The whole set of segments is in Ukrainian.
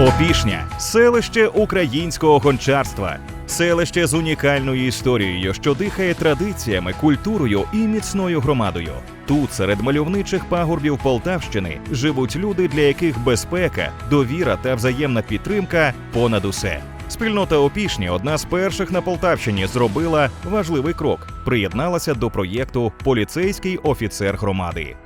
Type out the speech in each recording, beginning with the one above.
Опішня селище українського гончарства, селище з унікальною історією, що дихає традиціями, культурою і міцною громадою. Тут, серед мальовничих пагорбів Полтавщини, живуть люди, для яких безпека, довіра та взаємна підтримка понад усе. Спільнота Опішні, одна з перших на Полтавщині, зробила важливий крок. Приєдналася до проєкту Поліцейський офіцер громади.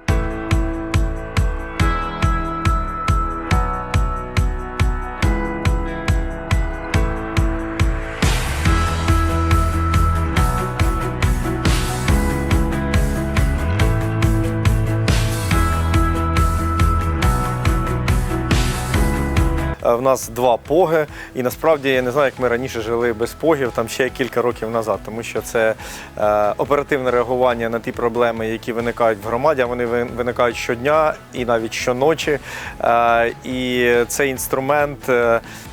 В нас два поги, і насправді я не знаю, як ми раніше жили без погів, там ще кілька років назад, тому що це е, оперативне реагування на ті проблеми, які виникають в громаді. Вони виникають щодня і навіть щоночі. Е, і цей інструмент.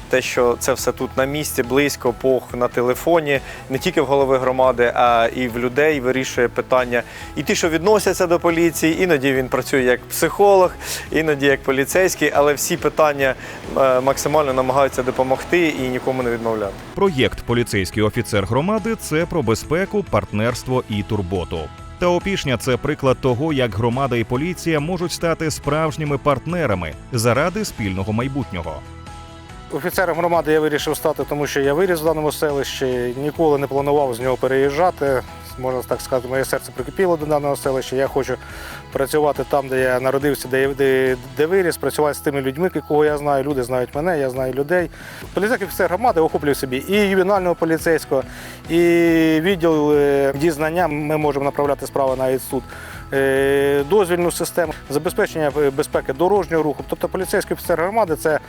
Те, що це все тут на місці, близько, пох на телефоні, не тільки в голови громади, а і в людей вирішує питання. І ті, що відносяться до поліції, іноді він працює як психолог, іноді як поліцейський, але всі питання е, максимально намагаються допомогти і нікому не відмовляти. Проєкт Поліцейський офіцер громади це про безпеку, партнерство і турботу. Та опішня це приклад того, як громада і поліція можуть стати справжніми партнерами заради спільного майбутнього. Офіцером громади я вирішив стати, тому що я виріс в даному селищі, ніколи не планував з нього переїжджати. Можна так сказати, моє серце прикипіло до даного селища. Я хочу працювати там, де я народився, де, де, де виріс, працювати з тими людьми, кого я знаю. Люди знають мене, я знаю людей. Поліцейський офіцер громади охоплює собі і ювенального поліцейського, і відділ е, дізнання. Ми можемо направляти справи навіть суд. е, Дозвільну систему, забезпечення е, безпеки дорожнього руху. Тобто поліцейський офіцер громади це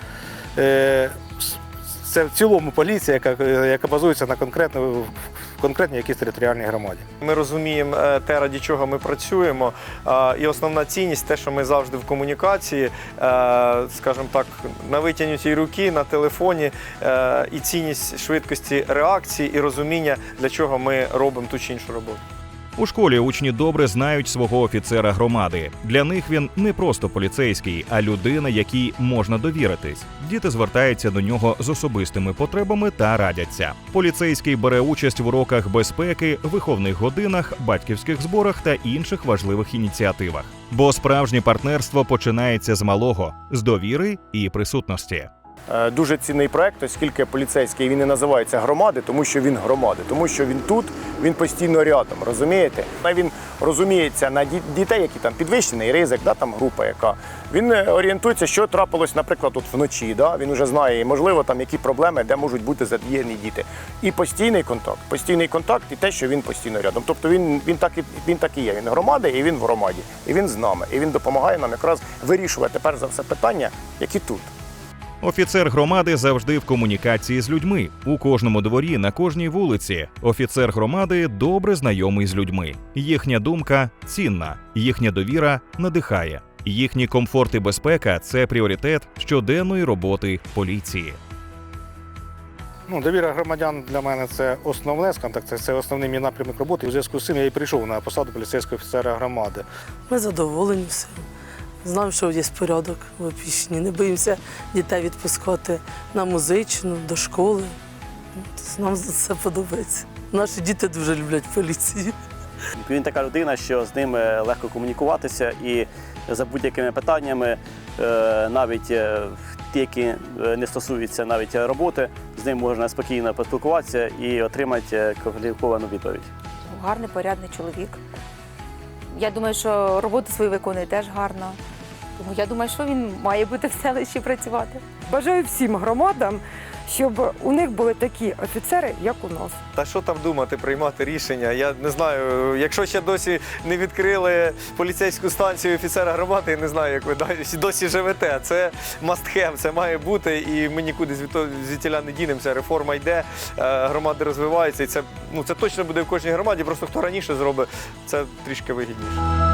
Це в цілому поліція, яка, яка базується на конкретно, конкретній якійсь територіальній громаді. Ми розуміємо е, те, раді чого ми працюємо. е, І основна цінність те, що ми завжди в комунікації, е, скажімо так, на витягнутій руки, на телефоні, е, і цінність швидкості реакції і розуміння, для чого ми робимо ту чи іншу роботу. У школі учні добре знають свого офіцера громади. Для них він не просто поліцейський, а людина, якій можна довіритись. Діти звертаються до нього з особистими потребами та радяться. Поліцейський бере участь в уроках безпеки, виховних годинах, батьківських зборах та інших важливих ініціативах. Бо справжнє партнерство починається з малого, з довіри і присутності. Е, Дуже цінний проект, оскільки поліцейський він і називається громади, тому що він громади, тому що він тут, він постійно рядом, розумієте? Він розуміється на ді- дітей, які там підвищений ризик, да, там група яка. Він е, орієнтується, що трапилось, наприклад, от вночі. Да? Він вже знає, можливо, там які проблеми, де можуть бути задіяні діти. І постійний контакт, постійний контакт, і те, що він постійно рядом. Тобто він, він, так і, він так і є. Він громади, і він в громаді, і він з нами. І він допомагає нам якраз вирішувати перш за все питання, які тут. Офіцер громади завжди в комунікації з людьми у кожному дворі, на кожній вулиці. Офіцер громади добре знайомий з людьми. Їхня думка цінна, їхня довіра надихає. Їхній комфорт і безпека це пріоритет щоденної роботи поліції. Ну, довіра громадян для мене це основне, це, це основний мій напрямок роботи. У зв'язку з цим я і прийшов на посаду поліцейського офіцера громади. Ми задоволені всім. Знаємо, що є порядок в опішні. Не боїмося дітей відпускати на музичну, до школи. Нам це подобається. Наші діти дуже люблять поліцію. Він така людина, що з ним легко комунікуватися і за будь-якими питаннями, е, навіть е, ті, які е, не стосуються навіть роботи, з ним можна спокійно поспілкуватися і отримати кваліфіковану відповідь. Гарний, порядний чоловік. Я думаю, що роботу свою виконує теж гарно. Тому я думаю, що він має бути в селищі працювати. Бажаю всім громадам, щоб у них були такі офіцери, як у нас. Та що там думати, приймати рішення? Я не знаю. Якщо ще досі не відкрили поліцейську станцію офіцера громади, я не знаю, як ви досі- досі живете. Це have, це має бути, і ми нікуди звідтіля не дінемося. Реформа йде, е, громади розвиваються, і це ну це точно буде в кожній громаді. Просто хто раніше зробить, це трішки вигідніше.